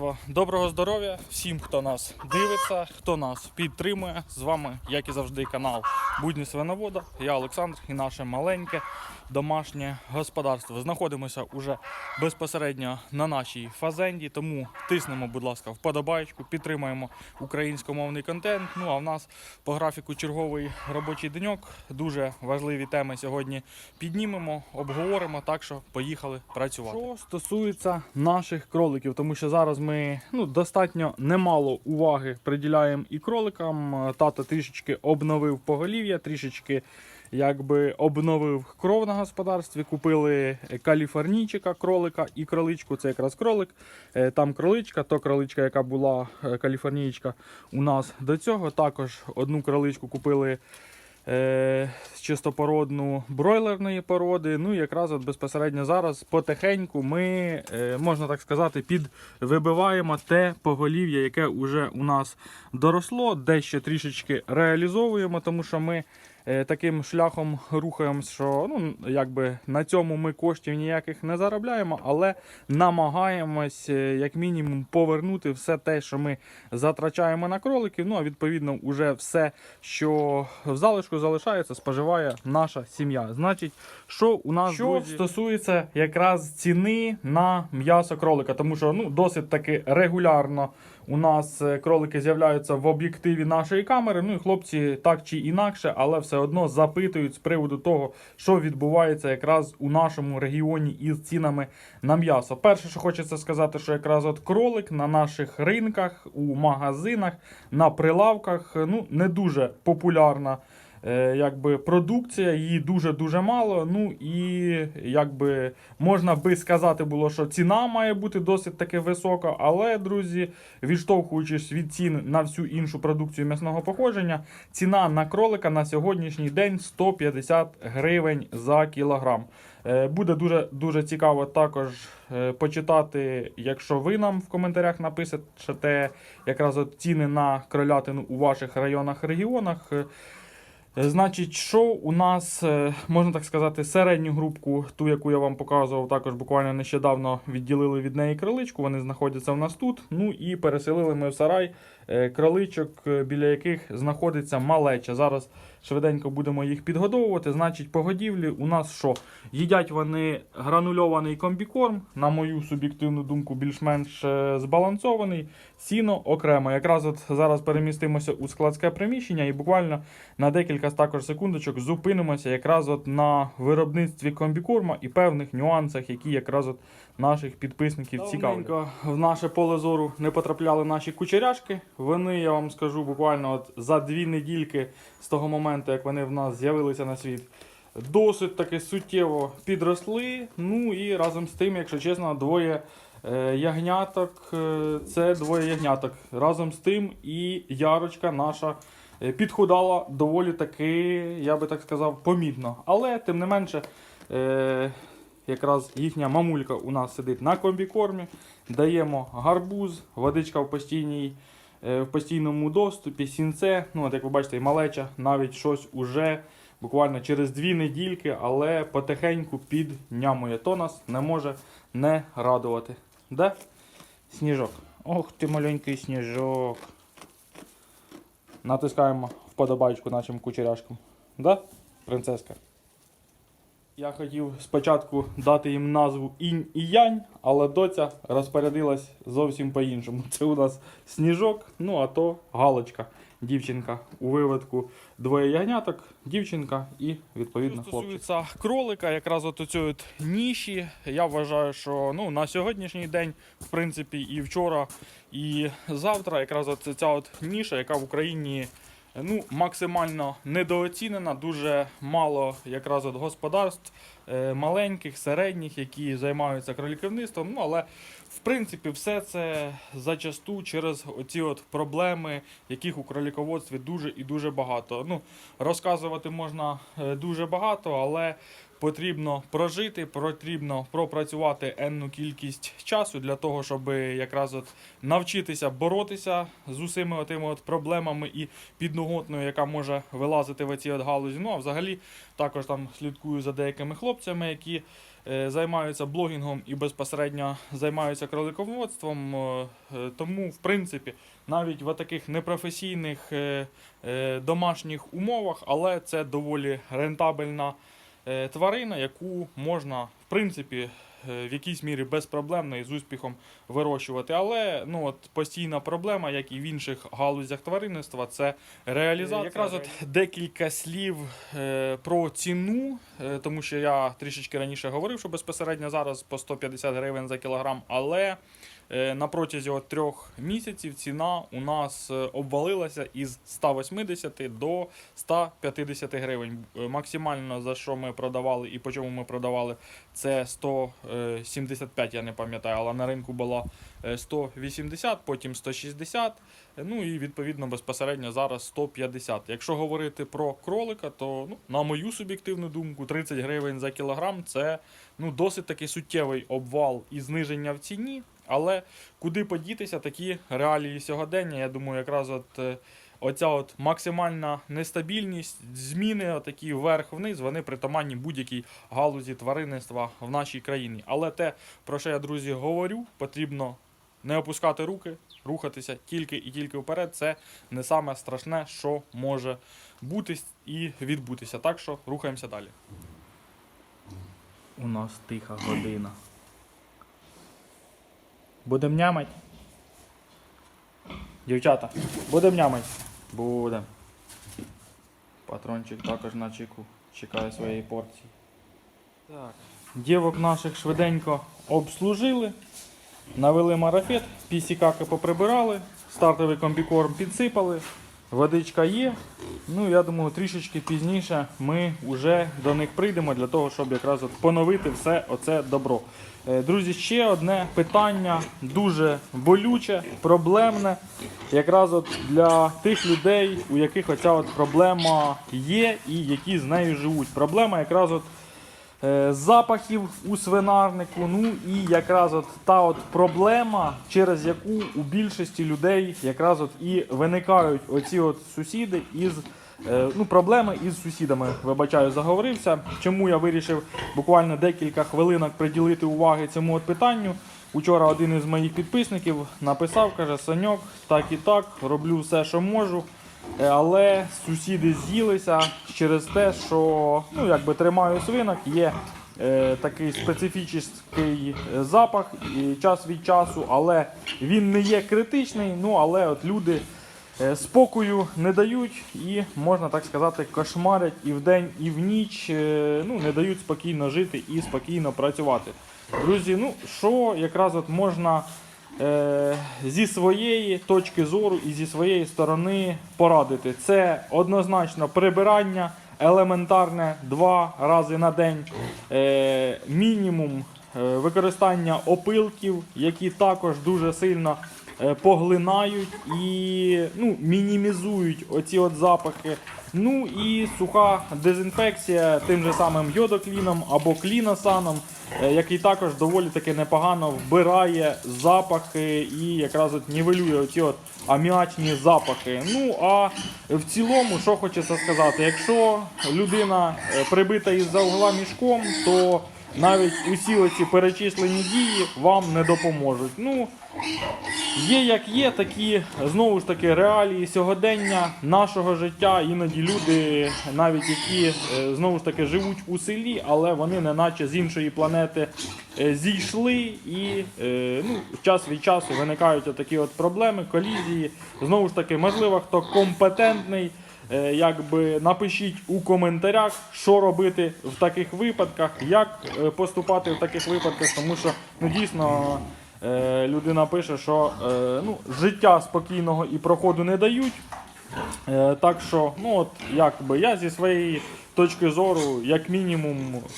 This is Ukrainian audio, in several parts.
Товариство, доброго здоров'я всім, хто нас дивиться, хто нас підтримує. З вами, як і завжди, канал Будні Свиновода. Я Олександр і наше маленьке домашнє господарство. Знаходимося уже безпосередньо на нашій фазенді, тому тиснемо, будь ласка, вподобайку, підтримаємо українськомовний контент. Ну а в нас по графіку черговий робочий деньок. Дуже важливі теми сьогодні піднімемо, обговоримо. Так що поїхали працювати. Що стосується наших кроликів, тому що зараз ми ну, достатньо немало уваги приділяємо і кроликам. Тато трішечки обновив поголів'я, трішечки якби обновив кров на господарстві. Купили каліфорнійчика, кролика і кроличку. Це якраз кролик. Е, Там кроличка, то кроличка, яка була е, каліфорнійчика у нас до цього. Також одну кроличку купили. Е, чистопородну бройлерної породи. Ну і якраз от безпосередньо зараз потихеньку ми, е, можна так сказати, підвибиваємо те поголів'я, яке вже у нас доросло, дещо трішечки реалізовуємо, тому що ми таким шляхом рухаємося, що ну, якби на цьому ми коштів ніяких не заробляємо, але намагаємось, е, як мінімум, повернути все те, що ми затрачаємо на кроликів. Ну а відповідно, уже все, що в залишку залишається, споживає наша сім'я. Значить, що у нас що друзі, стосується якраз ціни на м'ясо кролика, тому що ну досить таки регулярно у нас е, кролики з'являються в об'єктиві нашої камери. Ну і хлопці так чи інакше, але все одно запитують з приводу того, що відбувається якраз у нашому регіоні із цінами на м'ясо. Перше, що хочеться сказати, що якраз от кролик на наших ринках, у магазинах, на прилавках ну не дуже популярна. Е, Якби продукція, її дуже-дуже мало. Ну і якби можна би сказати було, що ціна має бути досить таки висока. Але, друзі, відштовхуючись від цін на всю іншу продукцію м'ясного походження, ціна на кролика на сьогоднішній день 150 гривень за кілограм. Е, Буде дуже дуже цікаво також е, почитати, якщо ви нам в коментарях напишете якраз от ціни на кролятину у ваших районах регіонах. Е, Значить, що у нас, е, можна так сказати, середню групку, ту, яку я вам показував, також буквально нещодавно відділили від неї криличку. Вони знаходяться у нас тут. Ну і переселили ми в сарай кроличок, е, біля яких знаходиться малеча. Зараз швиденько будемо їх підгодовувати. Значить, по годівлі у нас що? Їдять вони гранульований комбікорм, на мою суб'єктивну думку, більш-менш е, збалансований. Сіно окремо. Якраз от зараз перемістимося у складське приміщення і буквально на декілька також секундочок зупинимося якраз от на виробництві комбікорма і певних нюансах, які якраз от наших підписників цікавлять. В наше поле зору не потрапляли наші кучеряшки. Вони, я вам скажу, буквально от за дві недільки з того моменту, як вони в нас з'явилися на світ. Досить таки суттєво підросли. Ну і разом з тим, якщо чесно, двоє е, ягняток. е, Це двоє ягняток. Разом з тим і ярочка наша е, підхудала доволі таки, я би так сказав, помітно. Але тим не менше, якраз їхня мамулька у нас сидить на комбікормі. Даємо гарбуз, водичка в постійній. Е, В постійному доступі, сінце, ну от як ви бачите, і малеча навіть щось уже буквально через дві недільки, але потихеньку піднямує. То нас не може не радувати. Де? Сніжок. Ох ти маленький сніжок. Натискаємо вподобайку нашим кучеряшкам. Да, принцеска? Я хотів спочатку дати їм назву інь і янь, але доця розпорядилась зовсім по-іншому. Це у нас сніжок, ну а то галочка. Дівчинка у виводку двоє ягняток, дівчинка і відповідно хлопчик. Стосується кролика, якраз от у ніші. Я вважаю, що ну на сьогоднішній день, в принципі, і вчора, і завтра, якраз от ця от ніша, яка в Україні ну, максимально недооцінена, дуже мало якраз от господарств е, маленьких, середніх, які займаються кроліківництвом. Ну, але в принципі все це зачасту через оці от проблеми, яких у кроліководстві дуже і дуже багато. Ну, розказувати можна е, дуже багато, але потрібно прожити, потрібно пропрацювати енну кількість часу для того, щоб якраз от навчитися боротися з усіми отими от проблемами і підноготною, яка може вилазити в ці от галузі. Ну а взагалі також там слідкую за деякими хлопцями, які е, займаються блогінгом і безпосередньо займаються кролиководством. е, Тому, в принципі, навіть в таких непрофесійних е, е, домашніх умовах, але це доволі рентабельна тварина, яку можна, в принципі, е, в якійсь мірі безпроблемно і з успіхом вирощувати. Але ну, от, постійна проблема, як і в інших галузях тваринництва, це реалізація. Якраз от декілька слів е, про ціну, е, тому що я трішечки раніше говорив, що безпосередньо зараз по 150 гривень за кілограм, але е, на протязі от трьох місяців ціна у нас е, обвалилася із 180 до 150 гривень. Е, Максимально за що ми продавали і по чому ми продавали, це 175, я не пам'ятаю, але на ринку було е, 180, потім 160. е, Ну і відповідно безпосередньо зараз 150. Якщо говорити про кролика, то ну, на мою суб'єктивну думку, 30 гривень за кілограм це ну, досить таки суттєвий обвал і зниження в ціні. Але куди подітися такі реалії сьогодення? Я думаю, якраз от. е, Оця от максимальна нестабільність, зміни такі вверх-вниз, вони притаманні будь-якій галузі тваринництва в нашій країні. Але те, про що я, друзі, говорю, потрібно не опускати руки, рухатися тільки і тільки вперед. Це не саме страшне, що може бути і відбутися. Так що рухаємося далі. У нас тиха година. Будем нямать? Дівчата, будем нямать? Будем. Патрончик також на чеку. Чекає своєї порції. Так. Дівок наших швиденько обслужили. Навели марафет, пісікаки поприбирали, стартовий комбікорм підсипали, водичка є. Ну, я думаю, трішечки пізніше ми вже до них прийдемо для того, щоб якраз от поновити все оце добро. Е, Друзі, ще одне питання дуже болюче, проблемне. Якраз от для тих людей, у яких оця от проблема є і які з нею живуть. Проблема якраз от е, запахів у свинарнику. Ну і якраз от та от проблема, через яку у більшості людей якраз от і виникають оці от сусіди із. Е, Ну, проблеми із сусідами, вибачаю, заговорився. Чому я вирішив буквально декілька хвилинок приділити уваги цьому от питанню. Учора один із моїх підписників написав, каже, Саньок, так і так, роблю все, що можу. Е, Але сусіди з'їлися через те, що ну, якби тримаю свинок, є е, такий специфічний е, запах і час від часу, але він не є критичний. Ну але от люди спокою не дають і, можна так сказати, кошмарять і вдень, і в ніч. е, Ну, не дають спокійно жити і спокійно працювати. Друзі, ну що якраз от можна е, зі своєї точки зору і зі своєї сторони порадити. Це однозначно прибирання елементарне два рази на день, е, мінімум е, використання опилків, які також дуже сильно е, поглинають і ну, мінімізують оці от запахи. Ну і суха дезінфекція тим же самим йодокліном або кліносаном, е, який також доволі таки непогано вбирає запахи і якраз от нівелює оці от аміачні запахи. Ну а в цілому, що хочеться сказати, якщо людина е, прибита із-за угла мішком, то навіть усі оці перечислені дії вам не допоможуть. Ну, Є як є, такі знову ж таки реалії сьогодення нашого життя. Іноді люди, навіть які е, знову ж таки живуть у селі, але вони не наче з іншої планети е, зійшли, і е, ну, час від часу виникають такі от проблеми, колізії. Знову ж таки, можливо, хто компетентний. Якби напишіть у коментарях, що робити в таких випадках, як поступати в таких випадках, тому що ну дійсно Е, людина пише, що е, ну, життя спокійного і проходу не дають. Е, так що, ну от якби я зі своєї точки зору, як мінімум,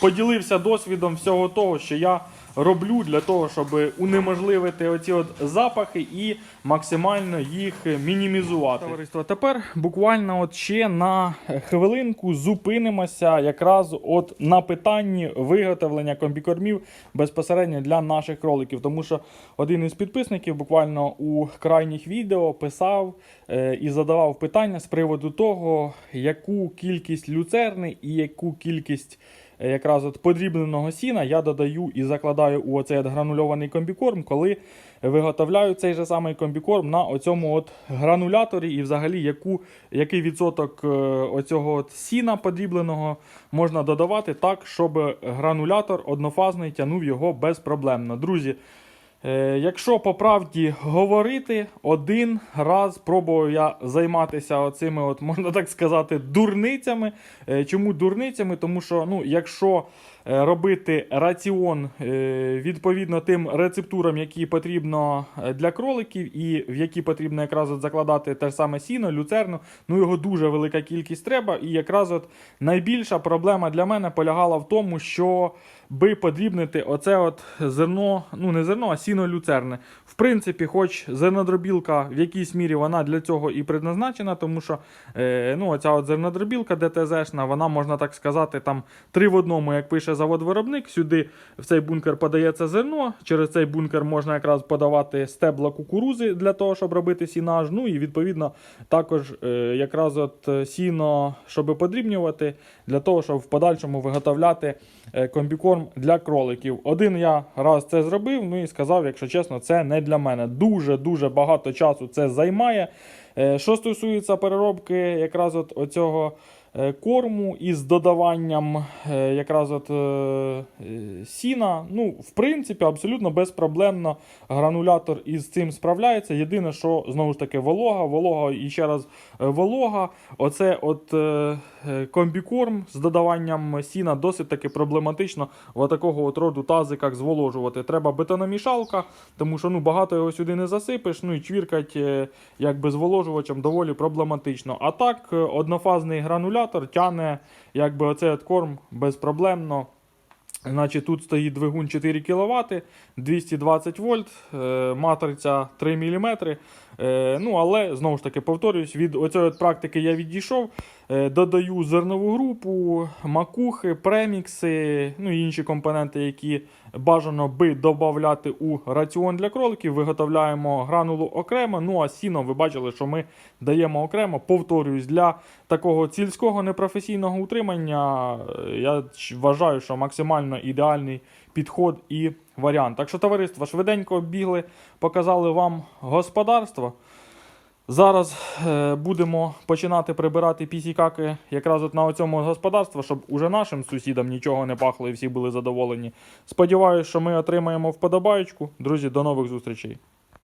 поділився досвідом всього того, що я роблю для того, щоб унеможливити оці от запахи і максимально їх мінімізувати. Товариство, тепер буквально от ще на хвилинку зупинимося якраз от на питанні виготовлення комбікормів безпосередньо для наших кроликів. Тому що один із підписників буквально у крайніх відео писав е, і задавав питання з приводу того, яку кількість люцерни і яку кількість якраз от подрібненого сіна я додаю і закладаю у оцей от гранульований комбікорм, коли виготовляю цей же самий комбікорм на оцьому от грануляторі, і взагалі яку, який відсоток е, оцього от сіна подрібленого можна додавати так, щоб гранулятор однофазний тянув його безпроблемно. Друзі, Е, якщо по правді говорити, один раз пробував я займатися оцими, от, можна так сказати, дурницями. Е, Чому дурницями? Тому що ну, якщо е, робити раціон е, відповідно тим рецептурам, які потрібно е, для кроликів, і в які потрібно якраз от закладати те ж саме сіно, люцерну, ну його дуже велика кількість треба. І якраз от найбільша проблема для мене полягала в тому, що би подрібнити оце от зерно, ну не зерно, а сіно люцерне. В принципі, хоч зернодробілка в якійсь мірі вона для цього і предназначена, тому що е, ну, оця от зернодробілка ДТЗшна, вона можна так сказати, там три в одному, як пише завод-виробник. Сюди в цей бункер подається зерно. Через цей бункер можна якраз подавати стебла кукурузи для того, щоб робити сінаж. Ну і відповідно також е, якраз от сіно, щоб подрібнювати, для того, щоб в подальшому виготовляти е, для кроликів. Один я раз це зробив, ну і сказав, якщо чесно, це не для мене. Дуже-дуже багато часу це займає. Е, Що стосується переробки якраз от оцього корму із додаванням е, якраз от е, е, сіна, ну, в принципі, абсолютно безпроблемно гранулятор із цим справляється. Єдине, що знову ж таки волога, волога і ще раз е, волога. Оце от е, е, комбікорм з додаванням сіна досить таки проблематично в такого от роду тазиках зволожувати. Треба бетономішалка, тому що ну, багато його сюди не засипеш, ну і чвіркать е, якби зволожувачем доволі проблематично. А так, е, однофазний гранулятор тяне якби оцей от корм безпроблемно. Значить, тут стоїть двигун 4 кВт, 220 вольт, е, матриця 3 мм. Е, ну, але знову ж таки повторюсь, від оцієї практики я відійшов. Е, додаю зернову групу, макухи, премікси, ну і інші компоненти, які бажано би додати у раціон для кроликів. Виготовляємо гранулу окремо. Ну а сіно ви бачили, що ми даємо окремо. Повторюсь, для такого сільського непрофесійного утримання е, я вважаю, що максимально ідеальний підход і варіант. Так що, товариство, швиденько бігли, показали вам господарство. Зараз е, будемо починати прибирати пісікаки якраз от на цьому господарстві, щоб уже нашим сусідам нічого не пахло і всі були задоволені. Сподіваюсь, що ми отримаємо вподобаючку. Друзі, до нових зустрічей.